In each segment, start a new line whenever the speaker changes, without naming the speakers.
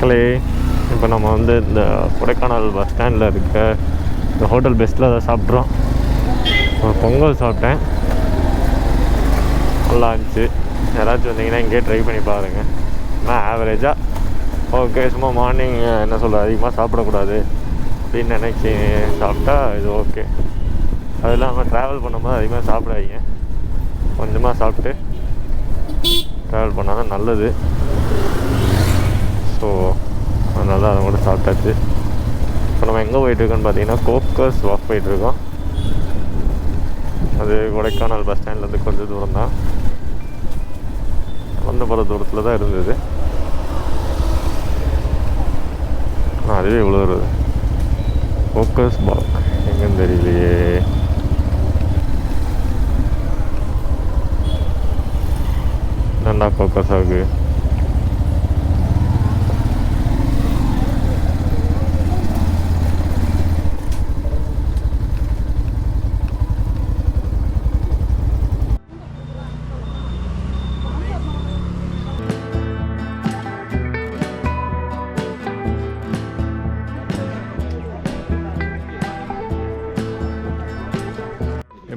மக்களே இப்போ நம்ம வந்து இந்த கொடைக்கானல் பஸ் ஸ்டாண்டில் இருக்க இந்த ஹோட்டல் பெஸ்ட்டில் அதை சாப்பிட்றோம் பொங்கல் சாப்பிட்டேன். நல்லா இருந்துச்சு. யாராச்சும் வந்தீங்கன்னா இங்கேயே ட்ரை பண்ணி பாருங்கள் நான் ஆவரேஜாக ஓகே சும்மா மார்னிங் என்ன சொல்கிறது அதிகமாக சாப்பிடக்கூடாது அப்படின்னு நினைச்சி சாப்பிட்டா இது ஓகே அது இல்லாமல் ட்ராவல் பண்ணும்போது அதிகமாக சாப்பிடாதீங்க. கொஞ்சமாக சாப்பிட்டு ட்ராவல் பண்ணால் தான் நல்லது. ஸோ அதனால அதை கூட சாப்பிட்டாச்சு. இப்போ நம்ம எங்கே போயிட்டுருக்கோன்னு பார்த்தீங்கன்னா கோக்கஸ் வாக் போயிட்டுருக்கோம். அது கொடைக்கானல் பஸ் ஸ்டாண்ட்லேருந்து கொஞ்சம் தூரம் தான் வந்த போகிற தூரத்தில் தான் இருந்தது. அதுவே இவ்வளோ வருது ஃபோக்கஸ் பாக் எங்கேன்னு தெரியலையே. நல்லா ஃபோக்கஸ் ஆகுது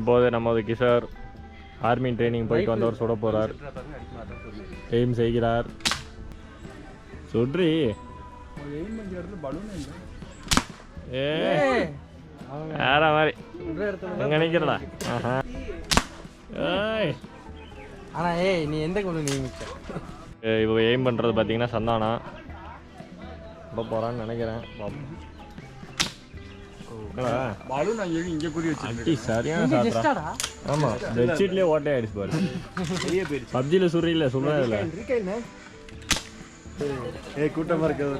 இப்போது நமது கிஷோர் ஆர்மி ட்ரைனிங் போயிட்டு வந்தவர் சுட போகிறார் எய்ம் செய்கிறார். சுட்ரி ஏ
வேற
மாதிரி.
எங்க நிக்கிறடா?
ஆஹா. ஏய்.
ஆனா ஏய் நீ எந்த கொண்டு நியமிச்ச
இப்போ எய்ம் பண்ணுறது பார்த்தீங்கன்னா சந்தானா போகிறான்னு நினைக்கிறேன். பாப்போம்
என்னடா? பலூன் அங்கே இங்கே குறி அடி
சரியான சாப்பிட்றா. ஆமா பெட்ஷீட்லயே ஓட்டை ஆயிடுச்சு பாரு. பப்ஜில
ஏய் கூட்டமா இருக்கிறது?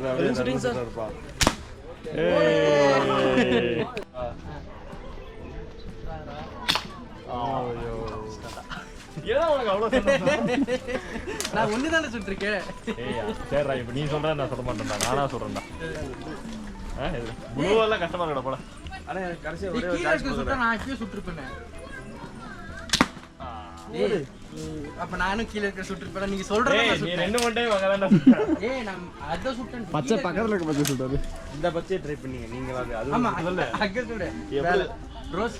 நான் தானே சுட்டுருக்கேன்
சரிடா இப்போ நீ சொல்ற நான் சொல்ல மாட்டேன்டா. நானா சொல்றேன்டா. ப்ளூவெல்லாம் கஷ்டமா இருக்கடா போல
ஆனா எனக்கு ஒரே ஒரு சான்ஸ்
நான் அப்ப நானும் கீழே இருக்க சுட்டுருப்பேன்? நீங்க நீ சுட்டேன். ரெண்டு
மணி டைம் அங்கதான்டா சுட்ட.
ஏய் நான் சுட்டேன். பச்சை பக்கத்துல
இருக்க பச்சை சொல்றாரு
இந்த பச்சையை ட்ரை பண்ணீங்க. நீங்களாவே அது ஆமா சொல்லு.
அங்க சுடு. எப்படி? ரோஸ்.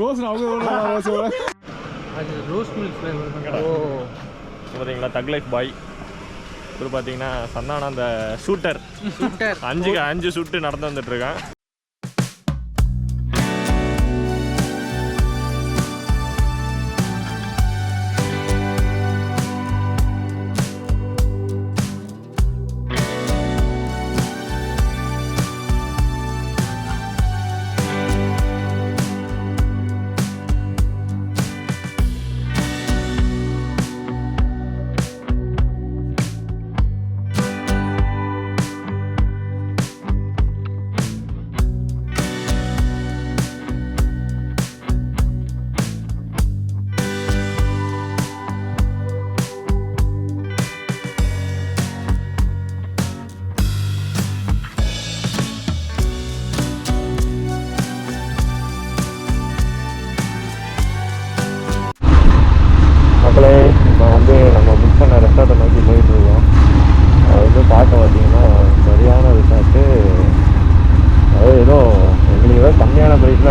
ரோஸ் அவங்க ரோஸ்
அது ரோஸ் மில்க் ஃப்ளேவர் ஓ.
பார்த்தீங்களா தக் லைஃப் பாய். இவர் பார்த்தீங்கன்னா சந்தானா அந்த ஷூட்டர்
அஞ்சு
அஞ்சு சுட்டு நடந்து வந்துட்டு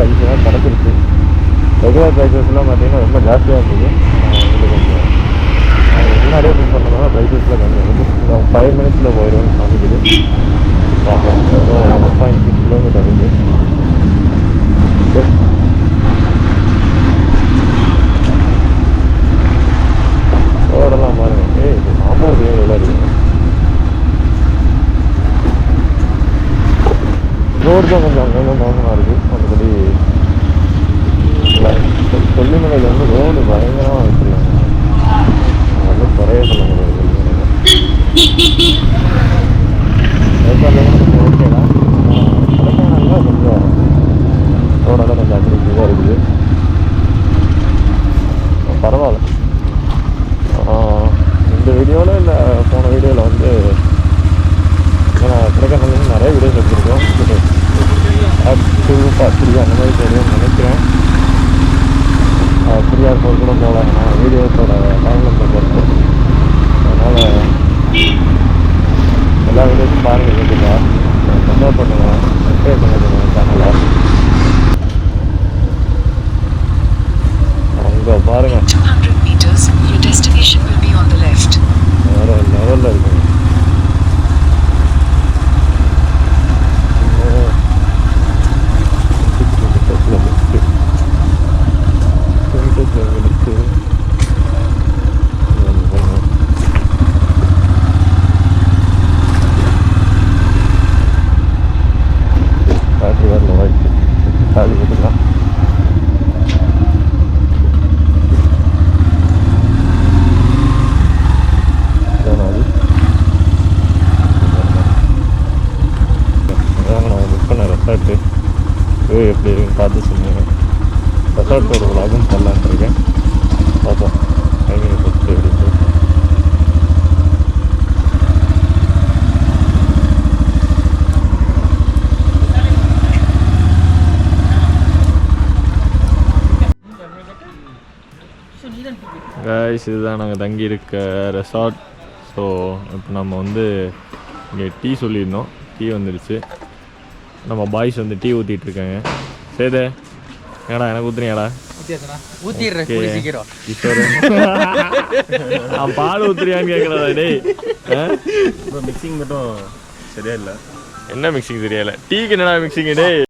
கம்மியான ப்ரைஸில் ஈஸியாக கிடச்சிருச்சு ரெகுலர் ப்ரைஸஸ்லாம் பார்த்தீங்கன்னா ரொம்ப ஜாஸ்தியாக இருந்தது. கொஞ்சம் முன்னாடியே புக் பண்ணதுனால ப்ரைஸஸ்லாம் கம்மியாக ஃபைவ் மினிட்ஸில் போயிடும் காமிக்குது ஒன் பாயிண்ட் சிக்ஸ் கிலோமீட்டர் இருக்குது ரோடெல்லாம் பாருங்க. ஏய் இது சாம்பார் பிரியாணி இருக்கு. ரோடு தான் கொஞ்சம் அங்கங்கே மோசமாக இருக்குது கொல்லிமலையில் வந்து ரோடு பயங்கரமாக வச்சுருக்காங்க ஒன்றும் குறைய சொல்ல முடியாது. கொல்லிமலையில் ஓகே கொஞ்சம் ரோடெல்லாம் கொஞ்சம் அதிகமாக இருக்குது. பரவாயில்ல. இந்த வீடியோவில் இல்லை போன வீடியோவில் வந்து கொடைக்கானல் நிறைய வீடியோஸ் எடுத்துருக்கோம். அந்த மாதிரி தெரியும்னு நினைக்கிறேன். போர் கூட போகலாம். ஏன்னா வீடியோஸோட டைம்ல நம்ம பொறுத்து. அதனால் எல்லா வீடியோஸும் பாருங்கள் கேட்டுக்கா சப்ஸ்கிரைப் பண்ணுங்கள் சப்ஸ்கிரைப் பண்ணிக்கோங்க சேனலை ஓய் எப்படி இருக்குன்னு பார்த்து சொல்லுங்கள் ரெசார்ட்டோட விலாகும் பண்ணலான்னு இருக்கேன் பார்ப்போம். டைமிங் பொறுத்து எப்படி
கைஸ் இதுதான் நாங்கள் தங்கியிருக்க ரெசார்ட் ஸோ இப்போ நம்ம வந்து இங்கே டீ சொல்லியிருந்தோம். டீ வந்துடுச்சு நம்ம பாய்ஸ் வந்து டீ ஊற்றிட்டு இருக்காங்க சேதே ஏடா எனக்கு அவன் பால் ஊத்துறியான்னு கேட்கலடா டேய்?
மிக்சிங் மட்டும் சரியா இல்லை?
என்ன மிக்சிங் தெரியல டீக்கு என்னடா மிக்சிங் டேய்?